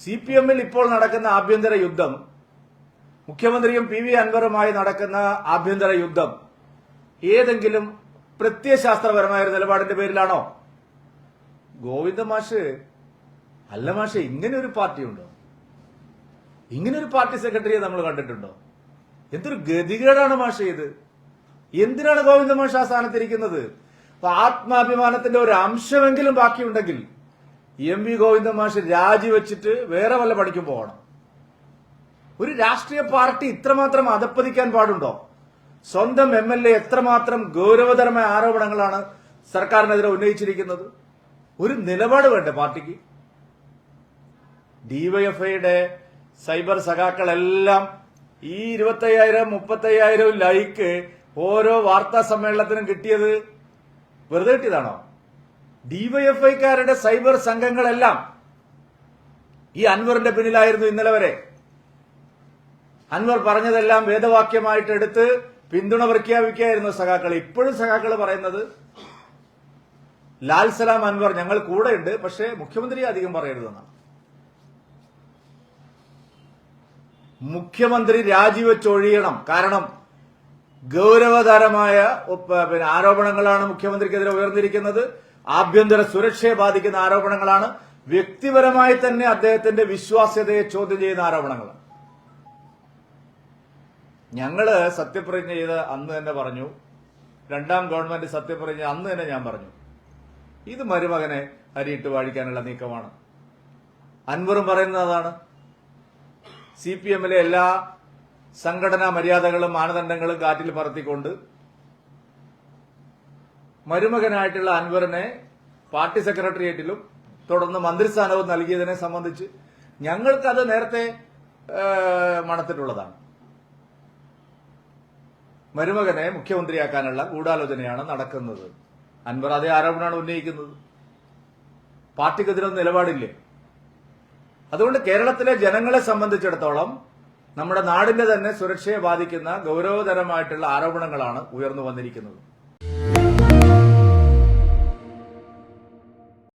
C P എമ്മിൽ ഇപ്പോൾ നടക്കുന്ന ആഭ്യന്തര യുദ്ധം മുഖ്യമന്ത്രിയും പി വി അൻവറുമായി നടക്കുന്ന ആഭ്യന്തര യുദ്ധം ഏതെങ്കിലും പ്രത്യയശാസ്ത്രപരമായ ഒരു നിലപാടിന്റെ പേരിലാണോ? ഗോവിന്ദ മാഷ് അല്ല മാഷ് ഇങ്ങനെ ഒരു പാർട്ടി ഉണ്ടോ? ഇങ്ങനെ ഒരു പാർട്ടി സെക്രട്ടറിയെ നമ്മൾ കണ്ടിട്ടുണ്ടോ? എന്തൊരു ഗതികേടാണ് മാഷ് ഇത്? എന്തിനാണ് ഗോവിന്ദ മാഷ് ആ സ്ഥാനത്തിരിക്കുന്നത് ആത്മാഭിമാനത്തിന്റെ ഒരു അംശമെങ്കിലും ബാക്കിയുണ്ടെങ്കിൽ എം വി ഗോവിന്ദ മാഷ് രാജിവെച്ചിട്ട് വേറെ വല്ല പണിക്കും പോകണം. ഒരു രാഷ്ട്രീയ പാർട്ടി ഇത്രമാത്രം അധപ്പതിക്കാൻ പാടുണ്ടോ? സ്വന്തം എം എൽ എ എത്രമാത്രം ഗൗരവതരമായ ആരോപണങ്ങളാണ് സർക്കാരിനെതിരെ ഉന്നയിച്ചിരിക്കുന്നത്? ഒരു നിലപാട് വേണ്ടേ പാർട്ടിക്ക്? ഡിവൈഎഫ്ഐയുടെ സൈബർ സഖാക്കളെല്ലാം ഈ ഇരുപത്തയ്യായിരം മുപ്പത്തയ്യായിരം ലൈക്ക് ഓരോ വാർത്താ സമ്മേളനത്തിനും കിട്ടിയത് വെറുതെ കിട്ടിയതാണോ? ഡിവൈഎഫ്ഐക്കാരുടെ സൈബർ സംഘങ്ങളെല്ലാം ഈ അൻവറിന്റെ പിന്നിലായിരുന്നു ഇന്നലെ വരെ. അൻവർ പറഞ്ഞതെല്ലാം വേദവാക്യമായിട്ട് എടുത്ത് പിന്തുണ പ്രഖ്യാപിക്കുകയായിരുന്നു സഖാക്കൾ. ഇപ്പോഴും സഖാക്കൾ പറയുന്നത് ലാൽ സലാം അൻവർ ഞങ്ങൾ കൂടെയുണ്ട് പക്ഷേ മുഖ്യമന്ത്രി അധികം പറയരുതെന്നാണ്. മുഖ്യമന്ത്രി രാജിവെച്ചൊഴിയണം കാരണം ഗൗരവതരമായ ആരോപണങ്ങളാണ് മുഖ്യമന്ത്രിക്കെതിരെ ഉയർന്നിരിക്കുന്നത്. ആഭ്യന്തര സുരക്ഷയെ ബാധിക്കുന്ന ആരോപണങ്ങളാണ്. വ്യക്തിപരമായി തന്നെ അദ്ദേഹത്തിന്റെ വിശ്വാസ്യതയെ ചോദ്യം ചെയ്യുന്ന ആരോപണങ്ങൾ ഞങ്ങൾ സത്യപ്രതിജ്ഞ ചെയ്ത് അന്ന് തന്നെ പറഞ്ഞു. രണ്ടാം ഗവൺമെന്റ് സത്യപ്രതിജ്ഞ അന്ന് തന്നെ ഞാൻ പറഞ്ഞു. ഇത് മരുമകനെ അരിയിട്ട് വാഴിക്കാനുള്ള നീക്കമാണ്. അൻവറും പറയുന്നത് അതാണ്. സി പി എമ്മിലെ എല്ലാ സംഘടനാ മര്യാദകളും മാനദണ്ഡങ്ങളും കാറ്റിൽ പറത്തിക്കൊണ്ട് മരുമകനായിട്ടുള്ള അൻവറിനെ പാർട്ടി സെക്രട്ടേറിയറ്റിലും തുടർന്ന് മന്ത്രിസ്ഥാനവും നൽകിയതിനെ സംബന്ധിച്ച് ഞങ്ങൾക്കത് നേരത്തെ മണത്തിട്ടുള്ളതാണ്. മരുമകനെ മുഖ്യമന്ത്രിയാക്കാനുള്ള ഗൂഢാലോചനയാണ് നടക്കുന്നത്. അൻവർ അതേ ആരോപണമാണ് ഉന്നയിക്കുന്നത്. പാർട്ടിക്കെതിരൊന്നും നിലപാടില്ലേ? അതുകൊണ്ട് കേരളത്തിലെ ജനങ്ങളെ സംബന്ധിച്ചിടത്തോളം നമ്മുടെ നാടിന്റെ തന്നെ സുരക്ഷയെ ബാധിക്കുന്ന ഗൗരവതരമായിട്ടുള്ള ആരോപണങ്ങളാണ് ഉയർന്നു വന്നിരിക്കുന്നത്.